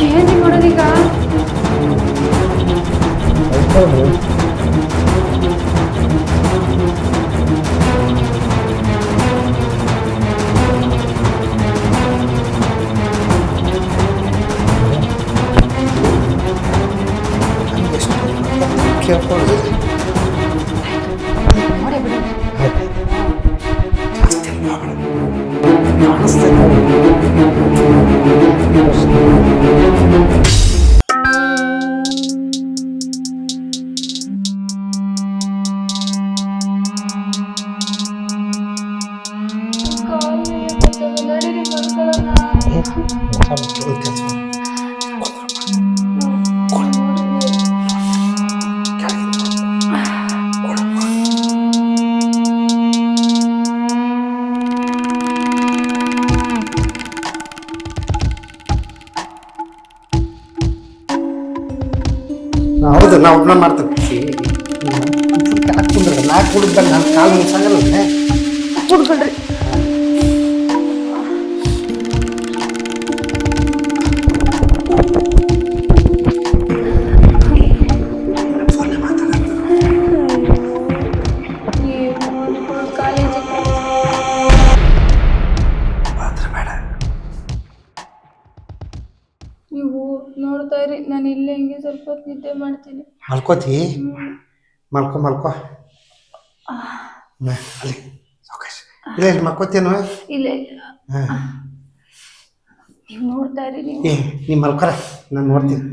기회인지 모르니까 알파고 귀엽고 ಹೌದು ನಾ ಒಬ್ಬನ ಮಾಡ್ತೇನೆ. ನಾಲ್ಕು ಕುಂದ್ರೆ ನಾ ಕುಡಿದ್ಮೇಲೆ ನನ್ನ ಕಾಲು ಮುಗಿಸಾಗಲ್ಲ. ಕುಡ್ಕೊಳ್ರಿ ಹೊತ್ತು ನಿದ್ದೆ ಮಾಡ್ತೀನಿ. ಮಲ್ಕೋತಿ ಮಲ್ಕೊ ಮಲ್ಕೊ. ನ, ಅಲ್ಲಿ ಸಾವಕಾಶ ಇಲ್ಲ ಇಲ್ಲಿ ಮಲ್ಕೋತೇನು? ಇಲ್ಲ ಹಾಂ. ನೀವು ನೋಡ್ತಾ ಇರಿ ನೀವು. ಏ ಮಲ್ಕೊರ ನಾನು ನೋಡ್ತೀನಿ.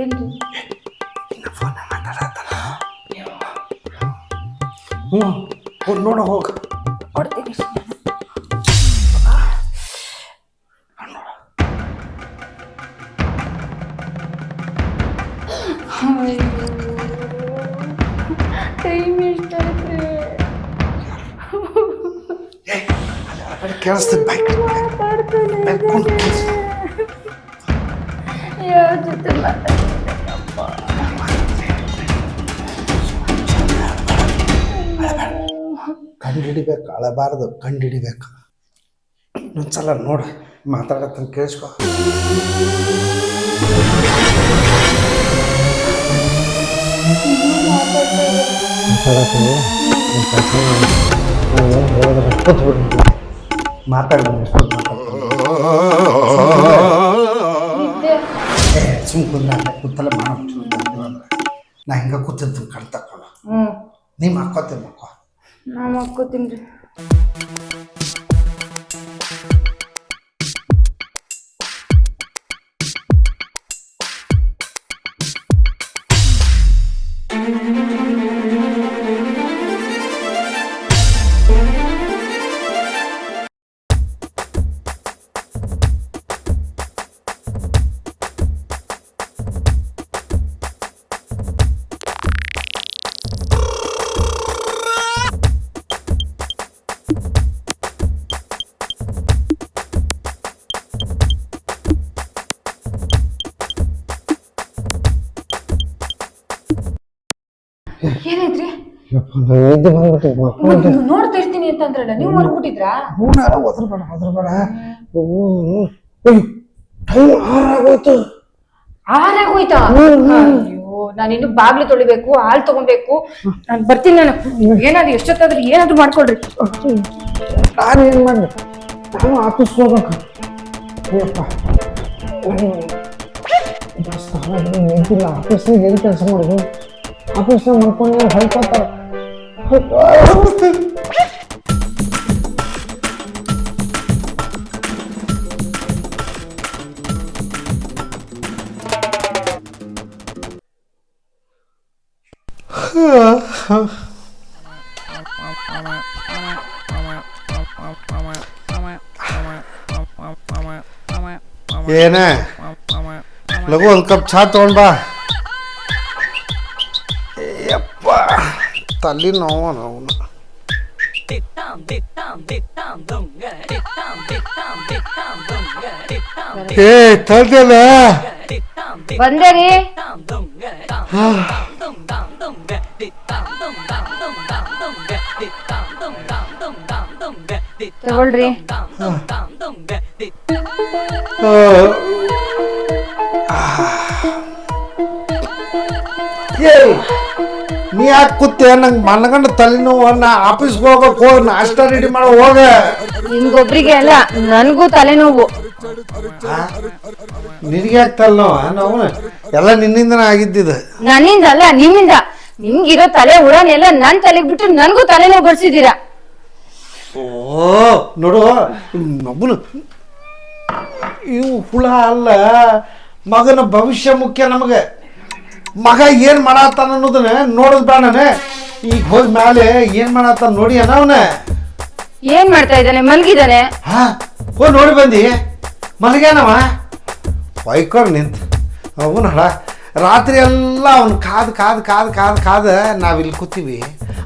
ಏನ್ರಿ ಫೋನ್ ಮಾತಾಡತ್ತಲ್ಲ ಹ್ಞೂ ಹೋಗಿ ನೋಡು ಹೋಗು ಕೊಡ್ತೀನಿ ಕೇಳಿಸ್ತದೆ ಬೈಕ್ ಯಾರ ಜೊತೆ ಮಾತಾಡ್ತಿದ್ದೆ ಕಂಡು ಹಿಡಿಬೇಕು ಅಳಬಾರ್ದು ಕಂಡು ಹಿಡಿಬೇಕು ಇನ್ನೊಂದ್ಸಲ ನೋಡು ಮಾತಾಡತ್ತಂತ ಕೇಳಿಸ್ಕೊ. ಮಾತಾಡಿ ನಿದ್ದೆ ಎಷ್ಟು ಸುಮ್ ಅಲ್ಲೇ ಕೂತಲ್ಲ ಮಾಡೋ ನಾ ಹಿಂಗೆ ಕೂತಿದ್ದು ಕಣ್ ತಕೊಂಡು ಹ್ಞೂ ನೀ ಮಾಡ್ಕೋತೀನಿ ಮಕ್ಕೋ ನಾ ಮಕ್ಕೋತೀನಿ ರೀ. ನೋಡ್ತಾ ಇರ್ತೀನಿ ನೀವು ಮಲ್ಬಿಟ್ಟಿದ್ರಾ? ಹೂನಾರ ಒದ್ರಬೇಡ ಒದ್ರಬೇಡ ಟೈಮ್ ಆರಾಗೋಯ್ತು. ಆರಾಗೋಯ್ತಾ? ಅಯ್ಯೋ ನಾನು ಇನ್ನು ಬಾಗ್ಲು ತೊಳಿಬೇಕು ಹಾಲು ತಗೊಬೇಕು. ನಾನು ಬರ್ತೀನಿ ನಾನು. ಏನಾದ್ರು ಎಷ್ಟೊತ್ತಾದ್ರೂ ಏನಾದ್ರು ಮಾಡ್ಕೊಳ್ರಿ. ನಾನು ಏನು ಮಾಡ್ಬೇಕು ನಾನು ಆಫೀಸ್ ಹೋಗ್ಬೇಕು. ಅಯ್ಯಪ್ಪ. ನಿಂತಿಲ್ಲ. ಆಫೀಸ್ನಾಗ ಏನು ಕೆಲಸ ಮಾಡೋದು? ಆಫೀಸ್ನಾಗ ಮಾಡ್ಕೊಂಡು ಹೊಯ್ಕೋತಾರೆ ಏನೇ ಲಘು ಒಂದು ಕಪ್ ಚಹಾ ತಗೊಂಡ್ ಬಾ ಯಪ್ಪ ತಲೆ ನೋವು ನೋವು ಏ ತಲ್ದಲ್ಲ ಬಂದೆ ರೀ ತಗೊಳ್ರಿ ಏಯ್ ನೀ ಯಾಕೆ ಕೂತೆ? ನಂಗೆ ಮನಗಂಡ ತಲೆನೋವು ನಾ ಆಫೀಸ್ಗೆ ಹೋಗಕ್ಕೆ ಹೋಗಿ ನಾಷ್ಟ ರೆಡಿ ಮಾಡೋ ಹೋಗ. ನಿಮ್ಗೊಬ್ರಿಗೆ ಅಲ್ಲ ನನಗೂ ತಲೆನೋವು. ನಿನಗೆ ಯಾಕೆ ತಲೆನೋವ? ನಾವು ಎಲ್ಲ ನಿನ್ನಿಂದನೇ ಆಗಿದ್ದಿದ್ದು. ನನ್ನಿಂದ ಅಲ್ಲ ನಿಮ್ಮಿಂದ. ನಿಮ್ಗಿರೋ ತಲೆ ಉಡಾನೆಲ್ಲ ನನ್ ತಲೆಗೆ ಬಿಟ್ಟು ನನಗೂ ತಲೆನೋವು ಬರ್ಸಿದ್ದೀರಾ? ಓ ನೋಡು ಮಗನು ಇವು ಹುಳ ಅಲ್ಲ ಮಗನ ಭವಿಷ್ಯ ಮುಖ್ಯ ನಮಗೆ. ಮಗ ಏನು ಮಾಡತ್ತಾನ ಅನ್ನೋದನ್ನ ನೋಡೋದು ಬೇಡನೆ ಈಗ ಹೋದ ಮೇಲೆ ಏನು ಮಾಡತ್ತಾನ ನೋಡಿ ಅವನ. ಏನ್ ಮಾಡ್ತಾ ಇದ್ದಾನೆ? ಮಲಗಿದಾನೆ ಹಾ ಹೋಗಿ ನೋಡಿ ಬಂದಿ. ಮಲಗ್ಯಾನವ? ಹೊಯ್ಕೊಂಡು ನಿಂತು. ಅವನ ಹಳ ರಾತ್ರಿ ಎಲ್ಲ ಅವ್ನು ಕಾದು ಕಾದು ಕಾದು ಕಾದು ಕಾದು ನಾವಿಲ್ಲಿ ಕೂತೀವಿ.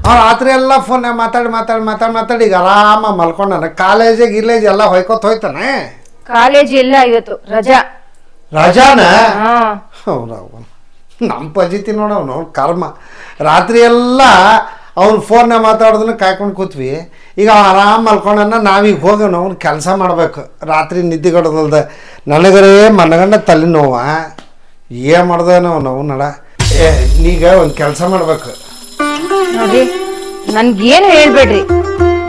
ಅವ್ನು ರಾತ್ರಿ ಎಲ್ಲ ಫೋನ್ ಮಾತಾಡಿ ಮಾತಾಡಿ ಮಾತಾಡಿ ಮಾತಾಡಿ ಈಗ ಆರಾಮ ಮಲ್ಕೊಂಡಾನ. ಕಾಲೇಜಿಗೆ ಗಿಲೇಜ್ ಎಲ್ಲ ಹೊಯ್ಕೊತ ಹೋಯ್ತಾನೆ. ಕಾಲೇಜ್ ಇಲ್ಲ ಇವತ್ತು. ರಜಾ. ರಜಾನ? ಹಾ. ಅವನು ನಮ್ಮ ಪಜಿತಿ ನೋಡವನು ಅವ್ನ ಕರ್ಮ. ರಾತ್ರಿ ಎಲ್ಲ ಅವ್ನು ಫೋನ್ನ ಮಾತಾಡೋದನ್ನು ಕಾಯ್ಕೊಂಡು ಕೂತ್ವಿ. ಈಗ ಅವ ಆರಾಮ್ ಮಲ್ಕೊಂಡನ್ನ ನಾವೀಗ ಹೋಗೋಣ ಅವ್ನು ಕೆಲಸ ಮಾಡ್ಬೇಕು. ರಾತ್ರಿ ನಿದ್ದೆಗಡದಲ್ದ ನನಗರೇ ಮನಗಂಡ ತಲೆನೋವ ಏನು ಮಾಡ್ದೇನೋ ಅವ್ನು ನಡ? ಏ ನೀಗ ಒಂದು ಕೆಲಸ ಮಾಡ್ಬೇಕು. ನೋಡಿ ನನ್ಗೇನು ಹೇಳ್ಬೇಡ್ರಿ.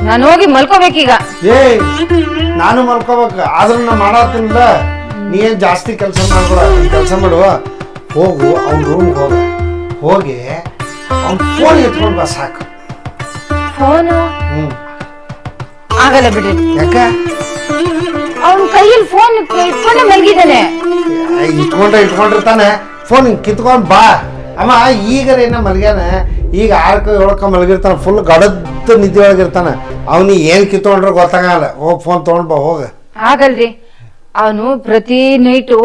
ನಾನು ಹೋಗಿ ಮಲ್ಕೋಬೇಕೀಗ. ಏಯ್ ನಾನು ಮಲ್ಕೋಬೇಕು. ಆದ್ರೂ ನಾ ಮಾಡತ್ತೀನಿಲ್ಲ ನೀ ಏನು ಜಾಸ್ತಿ ಕೆಲಸ ಮಾಡ್ಬೇಡ ಕೆಲಸ ಮಾಡುವ? ಹೋಗು ಅವ್ನ ರೂಮ್ಗೆ ಹೋಗ. ಹೋಗಿ ಅವ್ನ ಫೋನ್ ಎತ್ಕೊಂಡು ಬಾ ಸಾಕು ಫೋನು ಹ್ಞೂ ಆಗಲ್ಲ ಬಿಡಿ. ಯಾಕ? ಅವನ ಕೈಯಲ್ಲಿ ಫೋನ್ ಇಟ್ಕೊಂಡು ಮಲಗಿದ್ದಾನೆ. ಇಟ್ಕೊಂಡ್ರೆ ಇಟ್ಕೊಂಡಿರ್ತಾನೆ. ಫೋನ್ ಕಿತ್ಕೊಂಡ್ ಬಾ. ಅಮ್ಮ ಈಗರ ಏನ ಮಲಗ್ಯಾನ? ಈಗ ಆರ್ಕ ಏಳಕ್ಕ ಮಲಗಿರ್ತಾನೆ. ಫುಲ್ ಗಡದ್ ನಿದ್ದೆ ಒಳಗಿರ್ತಾನೆ ಅವ್ನಿಗೆ ಏನು ಕಿತ್ಕೊಂಡ್ರೆ ಗೊತ್ತಾಗಲ್ಲ. ಹೋಗಿ ಫೋನ್ ತೊಗೊಂಡು ಬಾ ಹೋಗ. ಆಗಲ್ರಿ. ಅವನು ಪ್ರತಿ ನೈಟು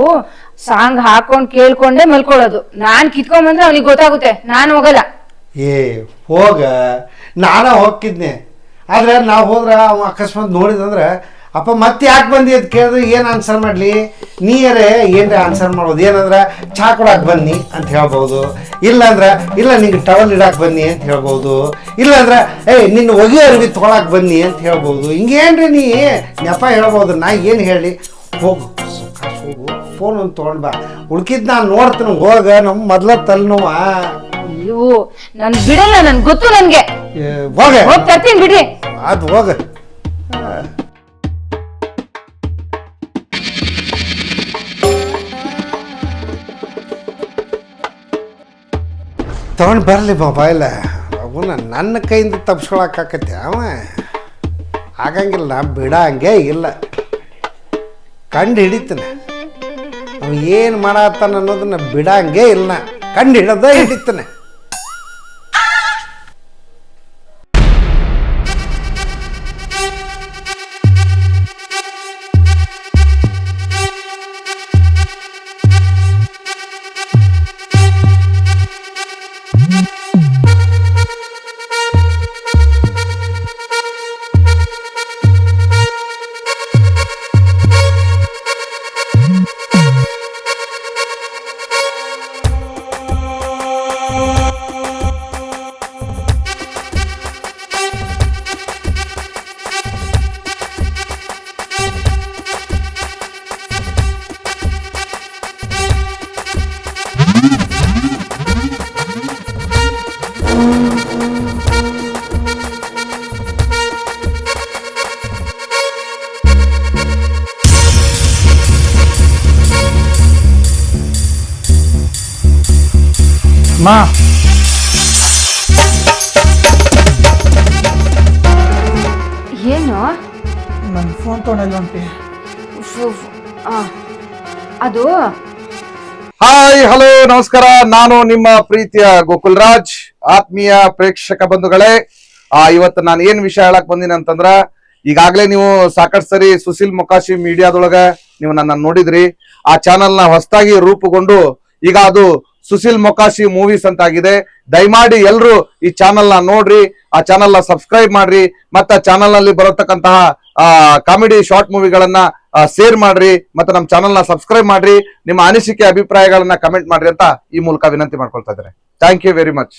ಸಾಂಗ್ ಹಾಕೊಂಡ್ ಕೇಳ್ಕೊಂಡೆ ಮಲ್ಕೊಳ್ಳೋದು. ನಾನ್ ಕಿತ್ಕೊಂಡ್ ಬಂದ್ರೆ ಅವನಿಗೆ ಗೊತ್ತಾಗುತ್ತೆ. ನಾನು ಹೋಗಲ್ಲ. ಏ, ಹೋಗ. ನಾನ ಹೋಗ್ತಿದ್ನೆ. ಆದ್ರೆ ನಾವು ಹೋದ್ರೆ ಅವ ಅಕಸ್ಮಾತ್ ನೋಡಿದಂದ್ರೆ, ಅಪ್ಪ, ಮತ್ತೆ ಯಾಕೆ ಬಂದಿ? ಅಂತ ಕೇಳಿದ್ರೆ, ಏನು ಆನ್ಸರ್ ಮಾಡಲಿ? ನೀರೇ ಏನ್ರ ಆನ್ಸರ್ ಮಾಡೋದು? ಏನಂದ್ರೆ, ಚಾ ಕೊಡಕ್ಕೆ ಬನ್ನಿ ಅಂತ ಹೇಳ್ಬೋದು. ಇಲ್ಲಾಂದ್ರೆ, ಇಲ್ಲ, ನಿಂಗೆ ಟವಲ್ ಇಡಕ್ಕೆ ಬನ್ನಿ ಅಂತ ಹೇಳ್ಬೋದು. ಇಲ್ಲಾಂದ್ರೆ, ಏಯ್, ನಿನ್ನ ಒಗೆ ಅರಿವಿ ತೊಗೊಳಕ್ಕೆ ಬನ್ನಿ ಅಂತ ಹೇಳ್ಬೋದು. ಹಿಂಗೇನ್ರಿ ನೀ? ನೆಪ ಹೇಳ್ಬೋದು. ನಾ ಏನು ಹೇಳಿ? ಹೋಗು. ಹೋಗು. ಫೋನ್ ಒಂದು ತೊಗೊಂಡು ಬಾ. ಉಳ್ಕಿದ್ ನಾನು ನೋಡ್ತೀನಿ ಹೋಗ ನಮ್ಮ ಮೊದ್ಲ ತಲೆನೋವ. ಅಯ್ಯೋ ನನ್ ಬಿಡಲ್ಲ ನನ್ ಗೊತ್ತು ನನ್ಗೆ. ಏ, ಹೋಗ. ಹೋಗ್ ತರ್ತೀನಿ ಬಿಡ್ರಿ. ಅದು ಹೋಗ. ತಗೊಂಡು ಬರಲಿ ಮೊಬೈಲ ಅವನ ನನ್ನ ಕೈಯಿಂದ ತಪ್ಸ್ಕೊಳಕ್ಕಾಕತ್ತೆ ಅವ. ಆಗಂಗಿಲ್ಲ ಬಿಡಂಗೆ ಇಲ್ಲ. ಕಂಡು ಹಿಡಿತಾನೆ. ಅವ ಏನು ಮಾಡತ್ತಾನ ಅನ್ನೋದನ್ನ ಬಿಡಂಗೆ ಇಲ್ಲ ಕಂಡು ಹಿಡದ ಹಿಡಿತಾನೆ ಮಾ ಏನು? ನನ್ನ ಫೋನ್ ತೊಗೊಂಡಿಲ್ವಂತೆ ಫು- ಫು- ಆ, ಅದು? ಹಾಯ್ ಹಲೋ ನಮಸ್ಕಾರ. ನಾನು ನಿಮ್ಮ ಪ್ರೀತಿಯ ಗೋಕುಲ್ ರಾಜ್ ಆತ್ಮೀಯ ಪ್ರೇಕ್ಷಕ ಬಂಧುಗಳೇ. ಆ ಇವತ್ತು ನಾನು ಏನ್ ವಿಷಯ ಹೇಳಕ್ ಬಂದಿನಿ ಅಂತಂದ್ರ ಈಗಾಗಲೇ ನೀವು ಸಾಕಷ್ಟು ಸರಿ ಸುಶೀಲ್ ಮೊಕಾಶಿ ಮೀಡಿಯಾದೊಳಗ ನೀವು ನನ್ನ ನೋಡಿದ್ರಿ. ಆ ಚಾನೆಲ್ನ ಹೊಸದಾಗಿ ರೂಪುಗೊಂಡು ಈಗ ಅದು ಸುಶೀಲ್ ಮೊಕಾಶಿ ಮೂವೀಸ್ ಅಂತ ಆಗಿದೆ ದಯಮಾಡಿ ಎಲ್ರು ಈ ಚಾನೆಲ್ನ ನೋಡ್ರಿ, ಆ ಚಾನೆಲ್ನ ಸಬ್ಸ್ಕ್ರೈಬ್ ಮಾಡ್ರಿ, ಮತ್ತೆ ಚಾನೆಲ್ನಲ್ಲಿ ಬರತಕ್ಕಂತಹ ಕಾಮಿಡಿ ಶಾರ್ಟ್ ಮೂವಿಗಳನ್ನ ಶೇರ್ ಮಾಡ್ರಿ, ಮತ್ತೆ ನಮ್ಮ ಚಾನಲ್ನ ಸಬ್ಸ್ಕ್ರೈಬ್ ಮಾಡ್ರಿ, ನಿಮ್ಮ ಅನಿಸಿಕೆ, ಅಭಿಪ್ರಾಯಗಳನ್ನ ಕಮೆಂಟ್ ಮಾಡ್ರಿ ಅಂತ ಈ ಮೂಲಕ ವಿನಂತಿ ಮಾಡ್ಕೊಳ್ತಾ ಇದ್ದಾರೆ ಥ್ಯಾಂಕ್ ಯು ವೆರಿ ಮಚ್